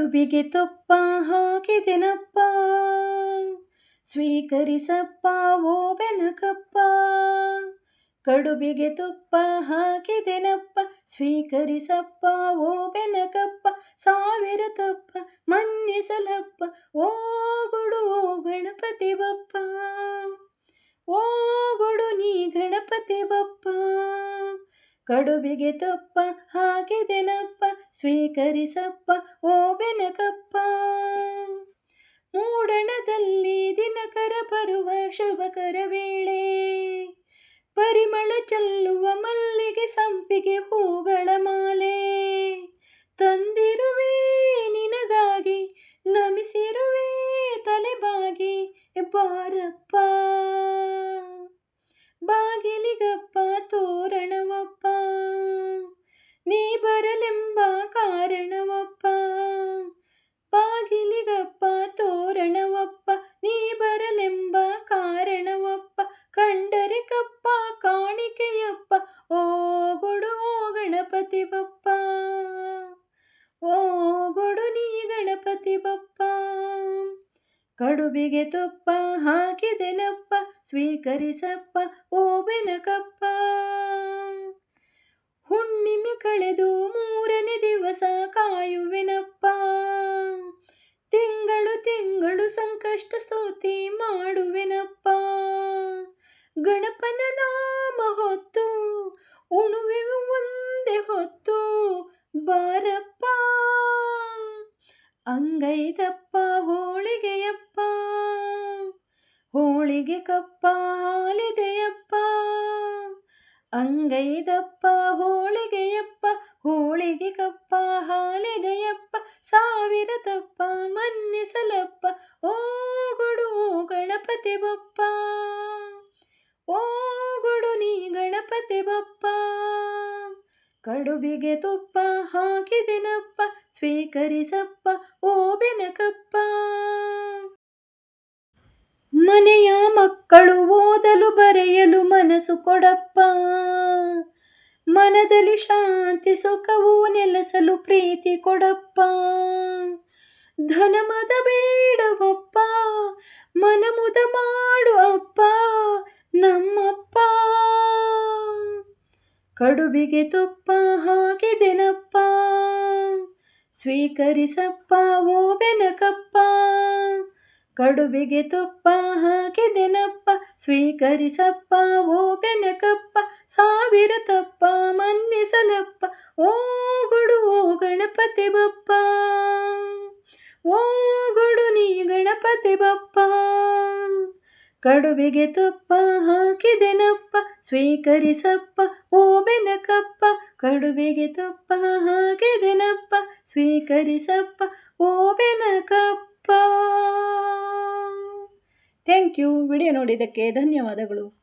ಕಡುಬಿಗೆ ತುಪ್ಪ ಹಾಕಿದೆನಪ್ಪ. ಸ್ವೀಕರಿಸಪ್ಪ ಓ ಬೆನಕಪ್ಪ. ಕಡುಬಿಗೆ ತುಪ್ಪ ಹಾಕಿದೆನಪ್ಪ. ಸ್ವೀಕರಿಸಪ್ಪ ಓ ಬೆನಕಪ್ಪ. ಸಾವಿರ ತಪ್ಪ ಮನ್ನಿಸಲಪ್ಪ. ಓ ಗುಡು ಓ ಗಣಪತಿ ಬಪ್ಪ ಓ ಗುಡು ನೀ ಗಣಪತಿ ಬಪ್ಪ ಕಡುಬಿಗೆ ತಪ್ಪ ಹಾಕಿದೆನಪ್ಪ ಸ್ವೀಕರಿಸಪ್ಪ, ಓ ಬೆನಕಪ್ಪ. ಮೂಡಣದಲ್ಲಿ ದಿನಕರ ಬರುವ ಶುಭಕರ ವೇಳೆ, ಪರಿಮಳ ಚೆಲ್ಲುವ ಮಲ್ಲಿಗೆ ಸಂಪಿಗೆ ಹೂಗಳ ಮಾಲೆ. ತಂದಿರುವೆ ನಿನಗಾಗಿ, ನಮಿಸಿರುವೆ ತಲೆಬಾಗಿ, ಬಾರಪ್ಪ. ಬಾಗಿಲಿಗಪ್ಪ ತೋರಣವಪ್ಪ ಬಪ್ಪ ಕಡುಬಿಗೆ ತುಪ್ಪ ಹಾಕಿದೆನಪ್ಪ ಸ್ವೀಕರಿಸಪ್ಪ, ಓ ಬೆನಕಪ್ಪ. ಹುಣ್ಣಿಮೆ ಕಳೆದು ಮೂರನೇ ದಿವಸ ಕಾಯುವೆನಪ್ಪ ತಿಂಗಳು ತಿಂಗಳು ಸಂಕಷ್ಟ ಸ್ತುತಿ ಮಾಡುವೆನಪ್ಪ ಗಣಪನ ನಾಮ ಹೊತ್ತು ಉಣುವೆ ಒಂದೇ ಹೊತ್ತು. ಬಾರಪ್ಪ. ಅಂಗೈದಪ್ಪ ಹೋಳಿಗೆಯಪ್ಪ. ಹೋಳಿಗೆ ಕಪ್ಪ ಹಾಲಿದೆಯಪ್ಪ. ಅಂಗೈದಪ್ಪ, ಹೋಳಿಗೆಯಪ್ಪ. ಹೋಳಿಗೆ ಕಪ್ಪ ಹಾಲಿದೆಯಪ್ಪ. ಸಾವಿರ ತಪ್ಪ ಮನ್ನಿಸಲಪ್ಪ. ಓ ಗುಡು ಗಣಪತಿ ಬಪ್ಪ. ಓ ಗುಡು, ನೀ ಗಣಪತಿ ಬಪ್ಪ. ಕಡುಬಿಗೆ ತುಪ್ಪ ಹಾಕಿದೆನಪ್ಪ. ಸ್ವೀಕರಿಸಪ್ಪ, ಓ ಬೆನಕಪ್ಪ. ಮನೆಯ ಮಕ್ಕಳು ಓದಲು ಬರೆಯಲು ಮನಸ್ಸು ಕೊಡಪ್ಪ. ಮನದಲ್ಲಿ ಶಾಂತಿ, ಸುಖವು ನೆಲೆಸಲು ಪ್ರೀತಿ ಕೊಡಪ್ಪ. ಧನಮದ ಬೇಡವಪ್ಪ, ಮನಮುದ ಮಾಡು ಅಪ್ಪ, ನಮ್ಮಪ್ಪ. ಕಡುಬಿಗೆ ತುಪ್ಪ ಹಾಕಿದೆನಪ್ಪ. ಸ್ವೀಕರಿಸಪ್ಪ, ಓ ಬೆನಕಪ್ಪ. ಕಡುಬಿಗೆ ತುಪ್ಪ ಹಾಕಿದೆನಪ್ಪ ಸ್ವೀಕರಿಸಪ್ಪ, ಓ ಬೆನಕಪ್ಪ. ಸಾವಿರ ತಪ್ಪ ಮನ್ನಿಸಲಪ್ಪ, ಓ ಗುಡು, ಓ ಗಣಪತಿ ಬಪ್ಪ. ಓ ಗುಡು, ನೀ ಗಣಪತಿ ಬಪ್ಪ. ಕಡುಬಿಗೆ ತುಪ್ಪ ಹಾಕಿದೆನಪ್ಪ ಸ್ವೀಕರಿಸಪ್ಪ, ಓ ಬೆನಕಪ್ಪ. ಕಡುಬಿಗೆ ತುಪ್ಪ ಹಾಕಿದೆನಪ್ಪ ಸ್ವೀಕರಿಸಪ್ಪ ಓ ಬೆನಕಪ್ಪ ಥ್ಯಾಂಕ್ ಯು ವಿಡಿಯೋ ನೋಡಿದ್ದಕ್ಕೆ ಧನ್ಯವಾದಗಳು.